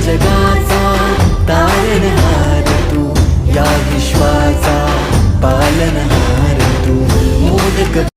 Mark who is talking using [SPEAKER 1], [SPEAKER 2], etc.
[SPEAKER 1] जगाचा तारणहार तू या विश्वाचा पालन